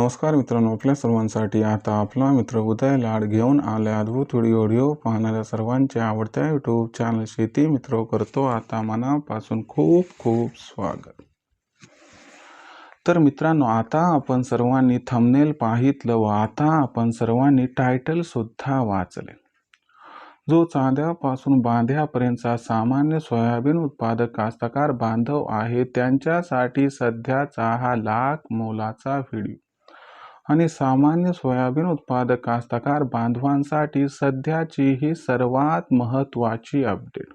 नमस्कार मित्रांनो आपल्या सर्वांसाठी आता आपला मित्र उदय लाड घेऊन आल्या अद्भुत व्हिडिओ व्हिडिओ पाहणाऱ्या सर्वांच्या आवडत्या यूट्यूब चॅनल शेती मित्र करतो आता मनापासून खूप खूप स्वागत. तर मित्रांनो आता आपण सर्वांनी थंबनेल पाहितलं व आता आपण सर्वांनी टायटल सुद्धा वाचले. जो चांद्यापासून बांध्यापर्यंतचा सामान्य सोयाबीन उत्पादक कास्तकार बांधव आहे त्यांच्यासाठी सध्याचा हा लाख मोलाचा व्हिडिओ. आणि सामान्य सोयाबीन उत्पादक कास्तकार बांधवांसाठी सध्याची ही सर्वात महत्त्वाची अपडेट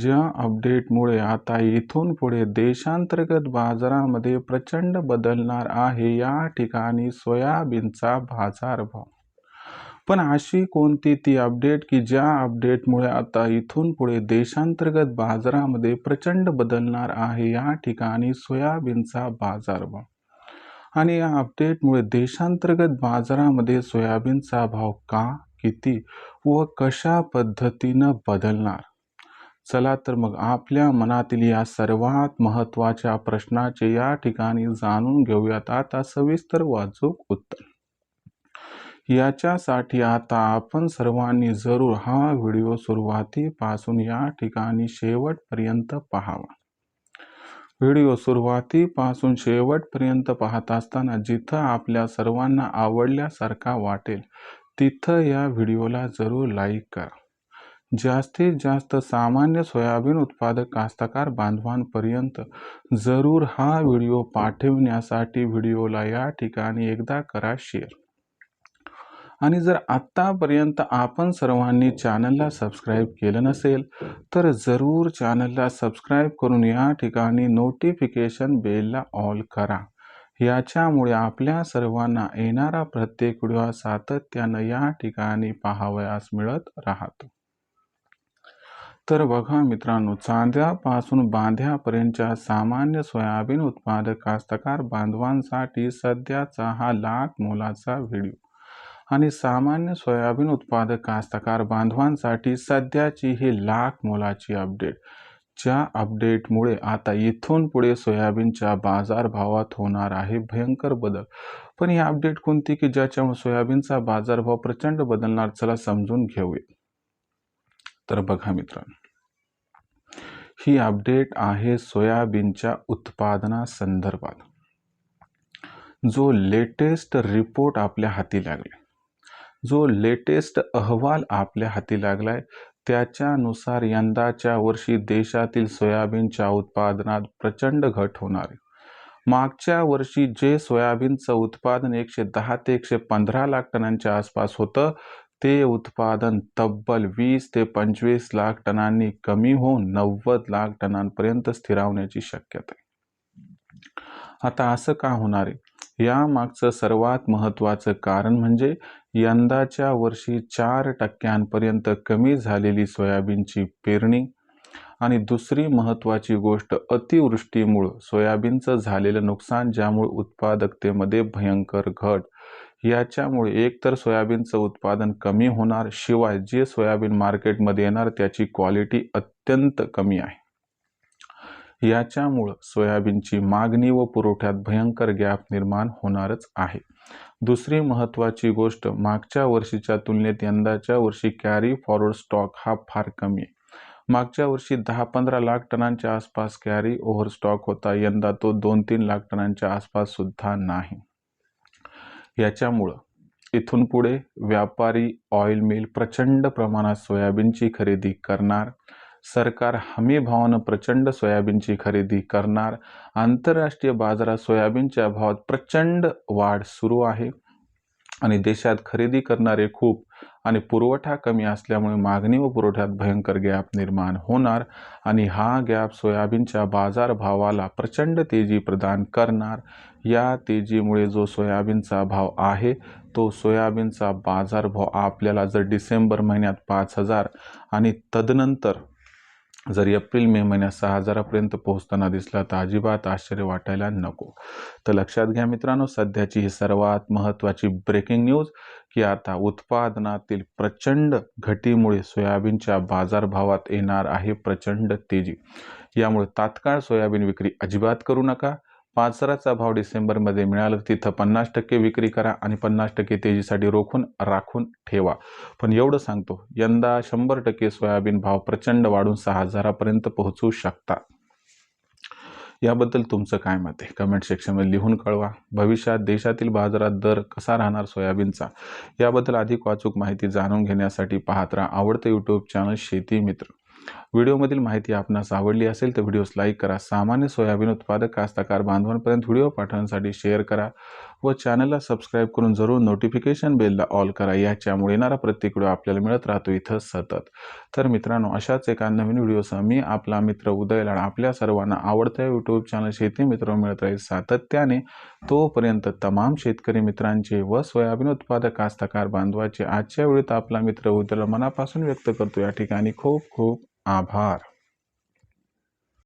ज्या अपडेटमुळे आता इथून पुढे देशांतर्गत बाजारामध्ये प्रचंड बदलणार आहे या ठिकाणी सोयाबीनचा बाजारभाव. पण अशी कोणती ती अपडेट की ज्या अपडेटमुळे आता इथून पुढे देशांतर्गत बाजारामध्ये प्रचंड बदलणार आहे या ठिकाणी सोयाबीनचा बाजारभाव. आणि या अपडेटमुळे देशांतर्गत बाजारामध्ये सोयाबीनचा भाव का किती व कशा पद्धतीनं बदलणार? चला तर मग आपल्या मनातील या सर्वात महत्त्वाच्या प्रश्नाचे या ठिकाणी जाणून घेऊयात. आता सविस्तर वाचूक उत्तर. याच्यासाठी आता आपण सर्वांनी जरूर हा व्हिडिओ सुरुवातीपासून या ठिकाणी शेवटपर्यंत पाहावा. व्हिडिओ सुरुवातीपासून शेवटपर्यंत पाहत असताना जिथं आपल्या सर्वांना आवडल्यासारखा वाटेल तिथं या व्हिडिओला जरूर लाईक करा. जास्तीत जास्त सामान्य सोयाबीन उत्पादक कास्तकार बांधवांपर्यंत जरूर हा व्हिडिओ पाठवण्यासाठी व्हिडिओला या ठिकाणी एकदा करा शेअर. आणि जर आत्तापर्यंत आपण सर्वांनी चॅनलला सबस्क्राईब केलं नसेल तर जरूर चॅनलला सबस्क्राईब करून या ठिकाणी नोटिफिकेशन बेलला ऑल करा. याच्यामुळे आपल्या सर्वांना येणारा प्रत्येक व्हिडिओ सातत्यानं या ठिकाणी पाहावयास मिळत राहतो. तर बघा मित्रांनो चांद्यापासून बांध्यापर्यंतच्या सामान्य सोयाबीन उत्पादक कास्तकार बांधवांसाठी सध्याचा हा लाख मोलाचा व्हिडिओ. आणि सामान्य सोयाबीन उत्पादक कास्तकार बांधवांसाठी सध्याची ही लाख मोलाची अपडेट. ज्या अपडेटमुळे आता इथून पुढे सोयाबीनच्या बाजारभावात होणार आहे भयंकर बदल. पण ही अपडेट कोणती की ज्याच्यामुळे सोयाबीनचा बाजारभाव प्रचंड बदलणार चला समजून घेऊया. तर बघा मित्रांनो ही अपडेट आहे सोयाबीनच्या उत्पादनासंदर्भात. जो लेटेस्ट रिपोर्ट आपल्या हाती लागला जो लेटेस्ट अहवाल आपल्या हाती लागलाय त्याच्यानुसार यंदाच्या वर्षी देशातील सोयाबीनच्या उत्पादनात प्रचंड घट होणार आहे. मागच्या वर्षी जे सोयाबीनचं उत्पादन एकशे दहा ते एकशे पंधरा लाख टनांच्या आसपास होतं ते उत्पादन तब्बल वीस ते पंचवीस लाख टनांनी कमी होऊन नव्वद लाख टनांपर्यंत स्थिरावण्याची शक्यता आहे. आता असं का होणार आहे? यामागचं सर्वात महत्त्वाचं कारण म्हणजे यंदाच्या वर्षी चार टक्क्यांपर्यंत कमी झालेली सोयाबीनची पेरणी आणि दुसरी महत्त्वाची गोष्ट अतिवृष्टीमुळं सोयाबीनचं झालेलं नुकसान ज्यामुळे उत्पादकतेमध्ये भयंकर घट याच्यामुळे एकतर सोयाबीनचं उत्पादन कमी होणार शिवाय जे सोयाबीन मार्केटमध्ये येणार त्याची क्वालिटी अत्यंत कमी आहे. याच्यामुळं सोयाबीनची मागणी व पुरवठ्यात भयंकर गॅप निर्माण होणारच आहे. दुसरी महत्त्वाची गोष्ट मागच्या वर्षीच्या तुलनेत यंदाच्या वर्षी कॅरी फॉरवर्ड स्टॉक हा फार कमी आहे. मागच्या वर्षी दहा पंधरा लाख टनांच्या आसपास कॅरी ओव्हर स्टॉक होता यंदा तो दोन तीन लाख टनांच्या आसपास सुद्धा नाही. याच्यामुळं इथून पुढे व्यापारी ऑइल मिल प्रचंड प्रमाणात सोयाबीनची खरेदी करणार सरकार हमी भावानं प्रचंड सोयाबीनची खरेदी करणार. आंतरराष्ट्रीय बाजारात सोयाबीनच्या भावात प्रचंड वाढ सुरू आहे. आणि देशात खरेदी करणारे खूप आणि पुरवठा कमी असल्यामुळे मागणी व पुरवठ्यात भयंकर गॅप निर्माण होणार आणि हा गॅप सोयाबीनच्या बाजारभावाला प्रचंड तेजी प्रदान करणार. या तेजीमुळे जो सोयाबीनचा भाव आहे तो सोयाबीनचा बाजारभाव आपल्याला जर डिसेंबर महिन्यात पाच हजार आणि तदनंतर जर एप्रिल मे महिन्यात सहा हजारापर्यंत पोहोचताना दिसला तर अजिबात आश्चर्य वाटायला नको. तर लक्षात घ्या मित्रांनो सध्याची ही सर्वात महत्त्वाची ब्रेकिंग न्यूज की आता उत्पादनातील प्रचंड घटीमुळे सोयाबीनच्या बाजारभावात येणार आहे प्रचंड तेजी. यामुळे तात्काळ सोयाबीन विक्री अजिबात करू नका. बाजाराचा भाव डिसेंबरमध्ये मिळाला तिथं पन्नास टक्के विक्री करा आणि पन्नास टक्के तेजीसाठी रोखून राखून ठेवा. पण एवढं सांगतो यंदा शंभर टक्के सोयाबीन भाव प्रचंड वाढून सहा हजारापर्यंत पोहोचू शकता. याबद्दल तुमचं काय मत आहे? कमेंट सेक्शनमध्ये लिहून कळवा. भविष्यात देशातील बाजारात दर कसा राहणार सोयाबीनचा? याबद्दल अधिक वाचूक माहिती जाणून घेण्यासाठी पाहत राहा आवडतं यूट्यूब चॅनल शेती मित्र. व्हिडिओमधील माहिती आपणास आवडली असेल तर व्हिडिओस लाईक करा. सामान्य सोयाबीन उत्पादक कास्तकार बांधवांपर्यंत व्हिडिओ पाठवण्यासाठी शेअर करा व चॅनलला सबस्क्राईब करून जरूर नोटिफिकेशन बेलला ऑल करा. याच्यामुळे येणारा प्रत्येक व्हिडिओ आपल्याला मिळत राहतो इथं सतत. तर मित्रांनो अशाच एका नवीन व्हिडिओसह मी आपला मित्र उदय लाड आपल्या सर्वांना आवडत्या यूट्यूब चॅनल शेती मित्र मिळत राहील सातत्याने. तोपर्यंत तमाम शेतकरी मित्रांचे व सोयाबीन उत्पादक कास्तकार बांधवाचे आजच्या वेळेत आपला मित्र उदय मनापासून व्यक्त करतो. या ठिकाणी खूप खूप आभार.